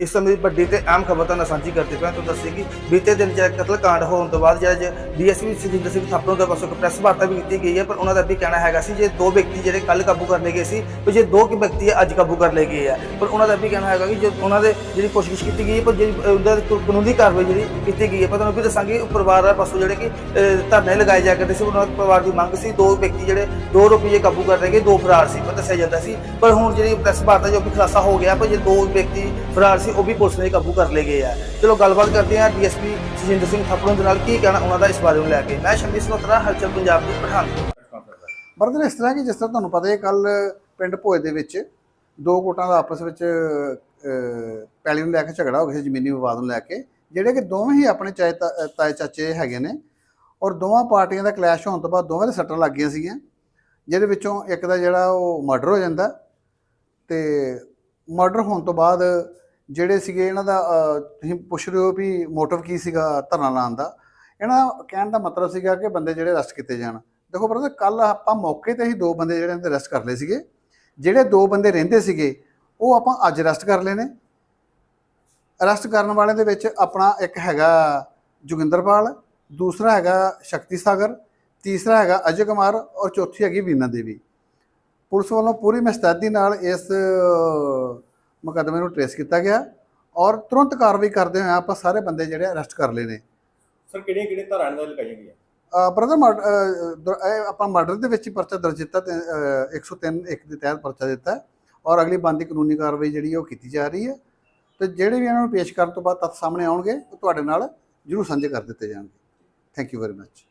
ਇਸ ਸਮੇਂ ਦੀ ਵੱਡੀ ਤੇ ਅਹਿਮ ਖਬਰ ਤੁਹਾਨੂੰ ਸਾਂਝੀ ਕਰਦੇ ਪਏ ਤੁਹਾਨੂੰ ਦੱਸੀਏ ਕਿ ਬੀਤੇ ਦਿਨ ਜਿਹੜਾ ਕਤਲ ਕਾਂਡ ਹੋਣ ਤੋਂ ਬਾਅਦ ਜਿਹੜਾ ਡੀਐਸਪੀ ਸੁਜਿੰਦਰ ਸਿੰਘ ਥਾਪਰ ਦੇ ਪਾਸੋਂ ਇੱਕ ਪ੍ਰੈਸ ਵਾਰਤਾ ਵੀ ਕੀਤੀ ਗਈ ਹੈ, ਪਰ ਉਹਨਾਂ ਦਾ ਵੀ ਕਹਿਣਾ ਹੈਗਾ ਸੀ ਜੇ ਦੋ ਵਿਅਕਤੀ ਜਿਹੜੇ ਕੱਲ ਕਾਬੂ ਕਰ ਲਏ ਗਏ ਸੀ, ਤੇ ਜੇ ਦੋ ਕਿ ਵਿਅਕਤੀ ਅੱਜ ਕਾਬੂ ਕਰ ਲਏ ਗਏ ਆ, ਪਰ ਉਹਨਾਂ ਦਾ ਵੀ ਕਹਿਣਾ ਹੈਗਾ ਕਿ ਜੋ ਉਹਨਾਂ ਦੇ ਜਿਹੜੀ ਕੋਸ਼ਿਸ਼ ਕੀਤੀ ਗਈ ਪਰ ਜਿਹੜੀ ਉਹਨਾਂ ਦੀ ਕਾਨੂੰਨੀ ਕਾਰਵਾਈ ਜਿਹੜੀ ਕੀਤੀ ਗਈ ਹੈ, ਪਰ ਤੁਹਾਨੂੰ ਵੀ ਦੱਸਾਂਗੇ ਪਰਿਵਾਰ ਦਾ ਪਾਸੋਂ ਜਿਹੜੇ ਕਿ ਧਰਨੇ ਲਗਾਏ ਜਾ ਕਰਦੇ ਸੀ, ਉਹਨਾਂ ਦੇ ਪਰਿਵਾਰ ਦੀ ਮੰਗ ਸੀ ਦੋ ਵਿਅਕਤੀ ਜਿਹੜੇ ਦੋ ਰੁਪਏ ਕਾਬੂ ਕਰ ਲਏ ਗਏ, ਦੋ ਫਰਾਰ ਸੀ ਪਰ ਦੱਸਿਆ ਜਾਂਦਾ ਸੀ, ਪਰ ਹੁਣ ਜਿਹੜੀ ਪ੍ਰੈਸ ਵਾਰਤਾ ਜੋ ਵੀ ਖੁਲਾਸਾ ਹੋ ਗਿਆ, ਪਰ ਜੇ ਦੋ ਵਿਅਕਤੀ ਫਰਾਰ ਸੀ ਉਹ ਵੀ ਪੁਲਿਸ ਨੇ ਕਾਬੂ ਕਰ ਲਏ ਗਏ ਆ। ਚਲੋ ਗੱਲਬਾਤ ਕਰਦੇ ਹਾਂ ਡੀਐਸਪੀ ਸੁਜਿੰਦਰ ਸਿੰਘ ਥਾਪੜੋਂ ਦੇ ਨਾਲ ਕੀ ਕਹਿਣਾ ਉਹਨਾਂ ਦਾ ਇਸ ਬਾਰੇ ਨੂੰ ਲੈ ਕੇ। ਮੈਂ ਸ਼ਮੀ ਸਨੋਤਰਾ ਹਲਚਲ ਪੰਜਾਬ ਦੀ ਪਠਾਨਕੋਟ ਬਰਦਰ ਇਸ ਤਰ੍ਹਾਂ ਕਿ ਜਿਸ ਤਰ੍ਹਾਂ ਤੁਹਾਨੂੰ ਪਤਾ ਹੈ ਕੱਲ ਪਿੰਡ ਭੋਏ ਦੇ ਵਿੱਚ ਦੋ ਗੁੱਟਾਂ ਦਾ ਆਪਸ ਵਿੱਚ ਪੈਲੀ ਨੂੰ ਲੈ ਕੇ ਝਗੜਾ ਹੋ ਗਿਆ ਸੀ, ਜ਼ਮੀਨੀ ਵਿਵਾਦ ਨੂੰ ਲੈ ਕੇ, ਜਿਹੜੇ ਕਿ ਦੋਵੇਂ ਹੀ ਆਪਣੇ ਚਾਏ ਤਾ- ਤਾਏ ਚਾਚੇ ਹੈਗੇ ਨੇ ਔਰ ਦੋਵਾਂ ਪਾਰਟੀਆਂ ਦਾ ਕਲੈਸ਼ ਹੋਣ ਤੋਂ ਬਾਅਦ ਦੋਵਾਂ ਦੇ ਸੱਟਾਂ ਲੱਗ ਗਈਆਂ ਸੀਗੀਆਂ, ਜਿਹਦੇ ਵਿੱਚੋਂ ਇੱਕ ਦਾ ਜਿਹੜਾ ਉਹ ਮਰਡਰ ਹੋ ਜਾਂਦਾ ਤੇ ਮਰਡਰ ਹੋਣ ਤੋਂ ਬਾਅਦ ਜਿਹੜੇ ਸੀਗੇ ਇਹਨਾਂ ਦਾ ਤੁਸੀਂ ਪੁੱਛ ਰਹੇ ਹੋ ਵੀ ਮੋਟਿਵ ਕੀ ਸੀਗਾ ਧਰਨਾ ਲਾਉਣ ਦਾ। ਇਹਨਾਂ ਕਹਿਣ ਦਾ ਮਤਲਬ ਸੀਗਾ ਕਿ ਬੰਦੇ ਜਿਹੜੇ ਅਰੈਸਟ ਕੀਤੇ ਜਾਣ। ਦੇਖੋ ਬਰਦਰ ਕੱਲ ਆਪਾਂ ਮੌਕੇ ਤੇ ਹੀ ਦੋ ਬੰਦੇ ਜਿਹੜੇ ਇਹਨਾਂ ਅਰੈਸਟ ਕਰ ਲਏ ਸੀਗੇ। ਜਿਹੜੇ ਦੋ ਬੰਦੇ ਰਹਿੰਦੇ ਸੀਗੇ, ਉਹ ਆਪਾਂ ਅੱਜ ਅਰੈਸਟ ਕਰ ਲਏ ਨੇ। ਅਰੈਸਟ ਕਰਨ ਵਾਲਿਆਂ ਦੇ ਵਿੱਚ ਆਪਣਾ ਇੱਕ ਹੈਗਾ ਜੋਗਿੰਦਰਪਾਲ ਦੂਸਰਾ ਹੈਗਾ ਸ਼ਕਤੀ ਸਾਗਰ, ਤੀਸਰਾ ਹੈਗਾ ਅਜੇ ਕੁਮਾਰ ਔਰ ਚੌਥੀ ਹੈਗੀ ਵੀਨਾ ਦੇਵੀ। ਪੁਲਿਸ ਵੱਲੋਂ ਪੂਰੀ ਮੁਸਤੈਦੀ ਨਾਲ ਇਸ ਮੁਕੱਦਮੇ ਨੂੰ ਟ੍ਰੇਸ ਕੀਤਾ ਗਿਆ ਔਰ ਤੁਰੰਤ ਕਾਰਵਾਈ ਕਰਦੇ ਹੋਏ ਆਪਾਂ ਸਾਰੇ ਬੰਦੇ ਜਿਹੜੇ ਅਰੈਸਟ ਕਰ ਲਏ ਨੇ। ਸਰ ਕਿਹੜੀਆਂ ਕਿਹੜੀਆਂ ਧਾਰਾਵਾਂ ਨਾਲ ਲਗਾਈਆਂ ਗਈਆਂ? ਬ੍ਰਦਰ ਆਪਾਂ ਮਰਡਰ ਦੇ ਵਿੱਚ ਹੀ ਪਰਚਾ ਦਰਜ ਕੀਤਾ ਤੇ, ਅਹ, 103 ਇੱਕ ਦੇ ਤਹਿਤ ਪਰਚਾ ਦਿੱਤਾ ਹੈ ਔਰ ਅਗਲੀ ਬੰਦੀ ਕਾਨੂੰਨੀ ਕਾਰਵਾਈ ਜਿਹੜੀ ਹੈ ਉਹ ਕੀਤੀ ਜਾ ਰਹੀ ਹੈ। ਤੇ ਜਿਹੜੇ ਵੀ ਇਹਨਾਂ ਨੂੰ ਪੇਸ਼ ਕਰਨ ਤੋਂ ਬਾਅਦ ਤੱਥ ਸਾਹਮਣੇ ਆਉਣਗੇ ਉਹ ਤੁਹਾਡੇ ਨਾਲ ਜਰੂਰ ਸਾਂਝੇ ਕਰ ਦਿੱਤੇ ਜਾਣਗੇ। Thank you very much